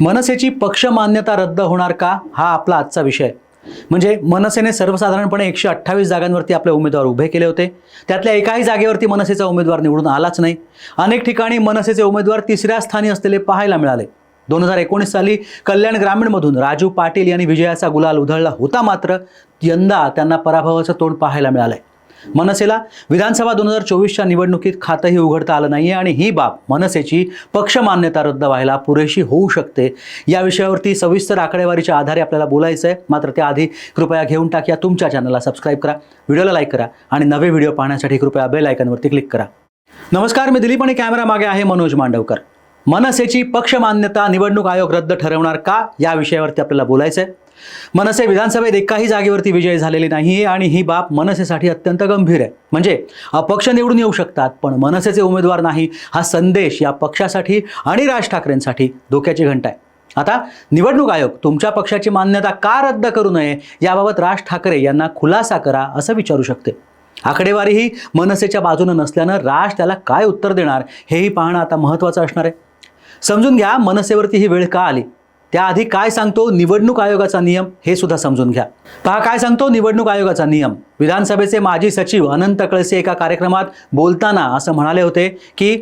मनसेची पक्ष मान्यता रद्द होणार का? हा आपला आजचा विषय. म्हणजे मनसेने सर्वसाधारणपणे एकशे अठ्ठावीस जागांवरती आपले उमेदवार उभे केले होते. त्यातल्या एकाही जागेवरती मनसेचा उमेदवार निवडून आलाच नाही. अनेक ठिकाणी मनसेचे उमेदवार तिसऱ्या स्थानी असलेले पाहायला मिळाले. दोन हजार एकोणीस साली कल्याण ग्रामीणमधून राजू पाटील यांनी विजयाचा गुलाल उधळला होता मात्र यंदा त्यांना पराभवाचं तोंड पाहायला मिळालंय. मनसेला विधानसभा दोन हजार चोवीसच्या निवडणुकीत खातंही उघडता आलं नाहीये आणि ही बाब मनसेची पक्ष मान्यता रद्द व्हायला पुरेशी होऊ शकते. या विषयावरती सविस्तर आकडेवारीच्या आधारे आपल्याला बोलायचं आहे मात्र त्याआधी कृपया घेऊन टाक या तुमच्या चॅनलला सबस्क्राईब करा व्हिडिओला लाईक करा आणि नवे व्हिडिओ पाहण्यासाठी कृपया बेल आयकनवरती क्लिक करा. नमस्कार मी दिलीप आणि कॅमेरा मागे आहे मनोज मांडवकर. मनसेची पक्ष मान्यता निवडणूक आयोग रद्द ठरवणार का या विषयावरती आपल्याला बोलायचं आहे मनसे विधानसभेत एकाही जागेवरती विजय झालेली नाही आणि ही बाब मनसेसाठी अत्यंत गंभीर आहे. म्हणजे अपक्ष निवडून येऊ शकतात पण मनसेचे उमेदवार नाही हा संदेश या पक्षासाठी आणि राज ठाकरेंसाठी धोक्याची घंटा आहे. आता निवडणूक आयोग तुमच्या पक्षाची मान्यता का रद्द करू नये याबाबत राज ठाकरे यांना खुलासा करा असं विचारू शकते. आकडेवारी ही मनसेच्या बाजूनं नसल्यानं राज त्याला काय उत्तर देणार हेही पाहणं आता महत्त्वाचं असणार आहे. समजून घ्या मनसेवरती ही वेळ का आली? त्याआधी काय सांगतो निवडणूक आयोगाचा नियम हे सुद्धा समजून घ्या. पहा काय सांगतो निवडणूक आयोगाचा नियम? विधानसभेचे माजी सचिव अनंत कळसे एका कार्यक्रमात बोलताना असं म्हणाले होते की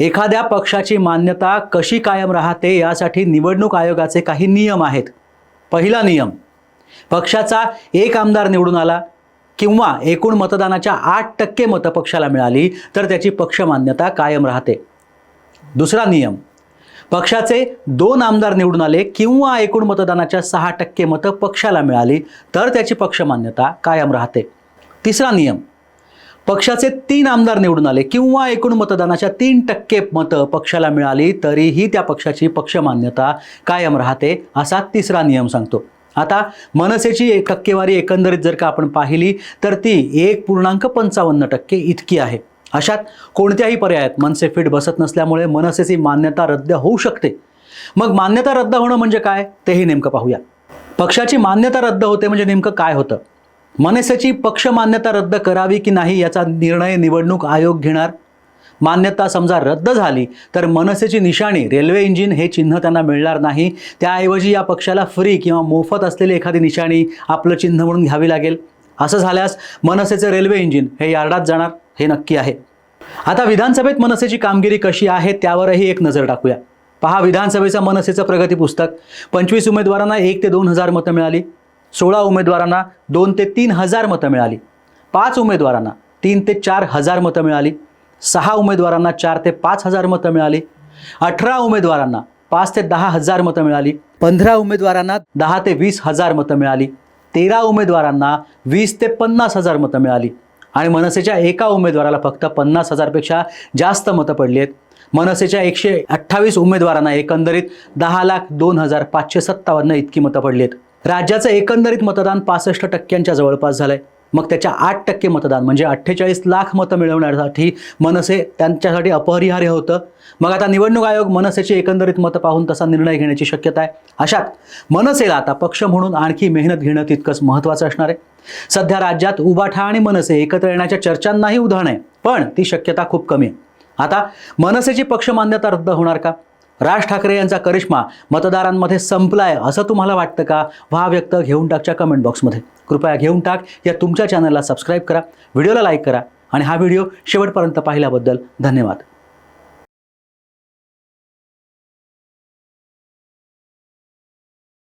एखाद्या पक्षाची मान्यता कशी कायम राहते यासाठी निवडणूक आयोगाचे काही नियम आहेत. पहिला नियम पक्षाचा एक आमदार निवडून आला किंवा एकूण मतदानाच्या आठ टक्के मतं पक्षाला मिळाली तर त्याची पक्ष मान्यता कायम राहते. दुसरा नियम पक्षाचे दोन आमदार निवडून आले किंवा एकूण मतदानाच्या सहा टक्के मतं पक्षाला मिळाली तर त्याची पक्षमान्यता कायम राहते. तिसरा नियम पक्षाचे तीन आमदार निवडून आले किंवा एकूण मतदानाच्या तीन टक्के मतं पक्षाला मिळाली तरीही त्या पक्षाची पक्षमान्यता कायम राहते असा तिसरा नियम सांगतो. आता मनसेची एक टक्केवारी एकंदरीत जर का आपण पाहिली तर ती एक पूर्णांक पंचावन्न टक्के इतकी आहे. अशात कोणत्याही पर्यायात मनसे फिट बसत नसल्यामुळे मनसेची मान्यता रद्द होऊ शकते. मग मान्यता रद्द होणं म्हणजे काय? तेही नेमकं पाहूया. पक्षाची मान्यता रद्द होते म्हणजे नेमकं काय होतं? मनसेची पक्ष मान्यता रद्द करावी की नाही याचा निर्णय निवडणूक आयोग घेणार? मान्यता समजा रद्द झाली तर मनसेची निशाणी रेल्वे इंजिन हे चिन्ह त्यांना मिळणार नाही. त्याऐवजी या पक्षाला फ्री किंवा मोफत असलेली एखादी निशाणी आपलं चिन्ह म्हणून घ्यावी लागेल. असं झाल्यास मनसेचं रेल्वे इंजिन हे यार्डात जाणार. हे नक्की आहे. आता विधानसभेत मनसेची कामगिरी कशी आहे त्यावरही एक नजर टाकूया. पहा विधानसभेचं मनसेचं प्रगती पुस्तक. पंचवीस उमेदवारांना एक ते दोन हजार मतं मिळाली. सोळा उमेदवारांना दोन ते तीन हजार मतं मिळाली. पाच उमेदवारांना तीन ते चार हजार मतं मिळाली. सहा उमेदवारांना चार ते पाच हजार मतं मिळाली. अठरा उमेदवारांना पाच ते दहा हजार मतं मिळाली. पंधरा उमेदवारांना दहा ते वीस हजार मतं मिळाली. तेरा उमेदवारांना वीस ते पन्नास हजार मतं मिळाली. आणि मनसेच्या एका उमेदवाराला फक्त पन्नास हजारपेक्षा जास्त मतं पडली आहेत. मनसेच्या एकशे अठ्ठावीस उमेदवारांना एकंदरीत दहा लाख दोन हजार पाचशे सत्तावन्न इतकी मतं पडली आहेत. राज्याचं एकंदरीत मतदान पासष्ट टक्क्यांच्या जवळपास झालंय. मग त्याच्या आठ टक्के मतदान म्हणजे अठ्ठेचाळीस लाख मतं मिळवण्यासाठी मनसे त्यांच्यासाठी अपरिहार्य होतं. मग आता निवडणूक आयोग मनसेची एकंदरीत मतं पाहून तसा निर्णय घेण्याची शक्यता आहे. अशात मनसेला आता पक्ष म्हणून आणखी मेहनत घेणं तितकंच महत्त्वाचं असणार आहे. सध्या राज्यात उबाठा आणि मनसे एकत्र येण्याच्या चर्चांनाही उदाहरण आहे पण ती शक्यता खूप कमी आहे. आता मनसेची पक्ष मान्यता रद्द होणार का? राज ठाकरे यांचा करिश्मा मतदारांमध्ये संपलाय असं तुम्हाला वाटतं का? व्हा व्यक्त घेऊन टाकच्या कमेंट बॉक्समध्ये कृपया घेऊन टाक या तुमच्या चॅनलला सबस्क्राईब करा व्हिडिओला लाईक करा आणि हा व्हिडिओ शेवटपर्यंत पाहिल्याबद्दल धन्यवाद.